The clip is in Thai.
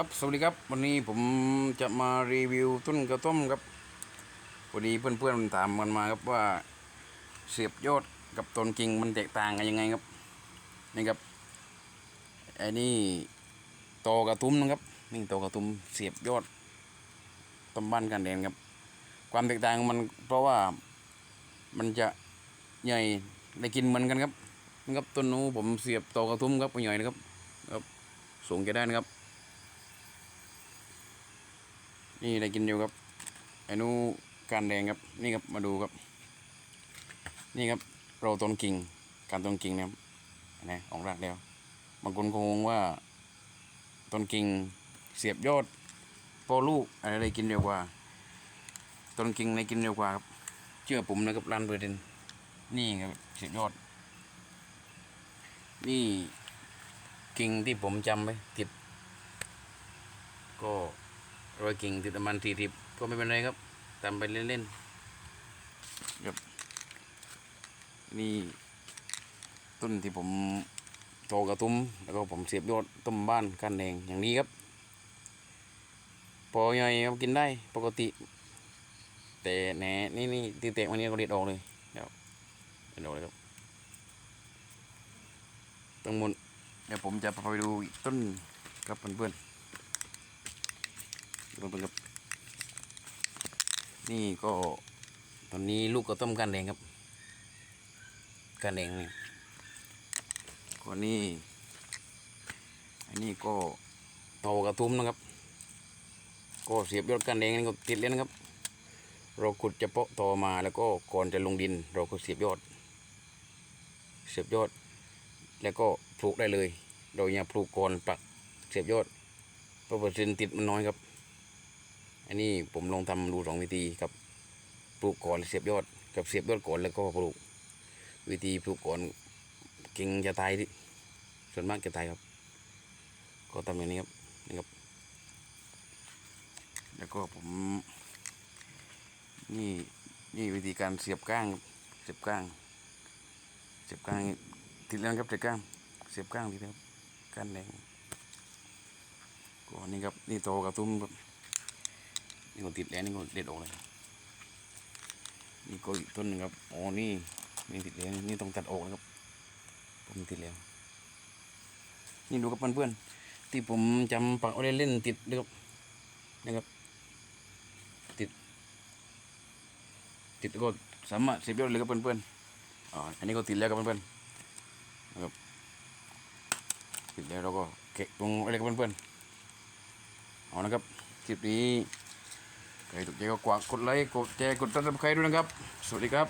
ครับสวัสดีครับ วันนี้ผมจะมารีวิวต้นกระต้มครับพอดีเพื่อนๆถามกันมาครับว่าเสียบยอดกับต้นกิ่งมันแตกต่างกันยังไงครับนี่ครับไอ้นี่ตอกระตุ้มนะครับนี่ตอกระตุ้มเสียบยอดต้นบ้านกันแดนครับ ความแตกต่างมันเพราะว่ามันจะใหญ่ได้กินเหมือนกันครับนี่ครับต้นนู้นผมเสียบตอกระตุ้มครับใหญ่นะครับครับสูงจะได้นะครับ นี่ได้กินอยู่ครับไอ้นู้การแดงครับนี่ครับมาดูครับ นี่ครับเราต้นกิ่งการต้นกิ่งนะครับนะออกรากแล้วบางคนคงงว่าต้นกิ่งเสียบยอดพอลูกอะไรได้กินเร็วกว่าต้นกิ่งได้กินเร็วกว่าครับเชื่อผมนะครับรันเปอร์เซ็นนี่ครับเสียบยอด นี่กิ่งที่ผมจำไว้ติดก็ รอยกิ่งติดประมาณสี่สิบก็ไม่เป็นไรครับตามไปเล่นๆครับนี่ต้นที่ผมโตกระตุ้มแล้วก็ผมเสียบยอดต้มบ้านกันแดงอย่างนี้ครับ พอใหญ่ครับกินได้ปกติ แต่แหนนี่นี่ตีเตะมันนี้ก็เด็ดออกเลยเดี๋ยวเด็ดออกเลยครับตั้งหมดเดี๋ยวผมจะพาไปดูอีกต้นครับเพื่อนๆ ดูเป็นครับ นี่ก็ตอนนี้ลูกก็ต้มกันแดงครับกันแดงนี่ก็นี่อันนี้ก็โตกระทุ้มนะครับ ก็เสียบยอดกันแดงนี่ก็ติดเลยนะครับ เราขุดเฉพาะตอมาแล้วก็ก่อนจะลงดิน เราก็เสียบยอด เสียบยอด แล้วก็ปลูกได้เลย เราอย่าปลูกก่อนปักเสียบยอดเพราะเปอร์เซ็นต์ติดมันน้อยครับ อันนี้ผมลองทำดูสองวิธีครับปลูกก่อนเสียบยอด กับเสียบยอดก่อนแล้วก็ปลูก วิธีปลูกก่อนกิ่งจะตายที่ส่วนมากจะตายครับ ก็ทำอย่างนี้ครับนี่ครับ แล้วก็ผม นี่นี่วิธีการเสียบก้างเสียบก้าง เสียบก้างติดแล้วครับเสียบก้างเสียบก้างทีเดียวครับก้านแดงก็นี่ครับนี่โตกระตุ้มครับ นี่ก็ติดแล้วนี่ก็เด็ดออกเลยนี่ก็อีกต้นหนึงครับอ๋อนี่นี่ติดแล้วนี่ต้องตัดออกนะครับผมติดแล้ว นี่ดูกับเพื่อนๆที่ผมจำปักเอาไว้เล่นติดด้วยครับนะครับ ติด ติดก็สามารถเสียบยอดเลยครับเพื่อนๆอ๋ออันนี้ก็ติดแล้วครับเพื่อนๆนะครับติดแล้วเราก็เกะตรงอะไรครับเพื่อนๆเอานะครับคลิปนี้ ครถูกใจก็กวาดกดไลค์กดแชร์กดติดตามใครด้วยนะครับ สวัสดีครับ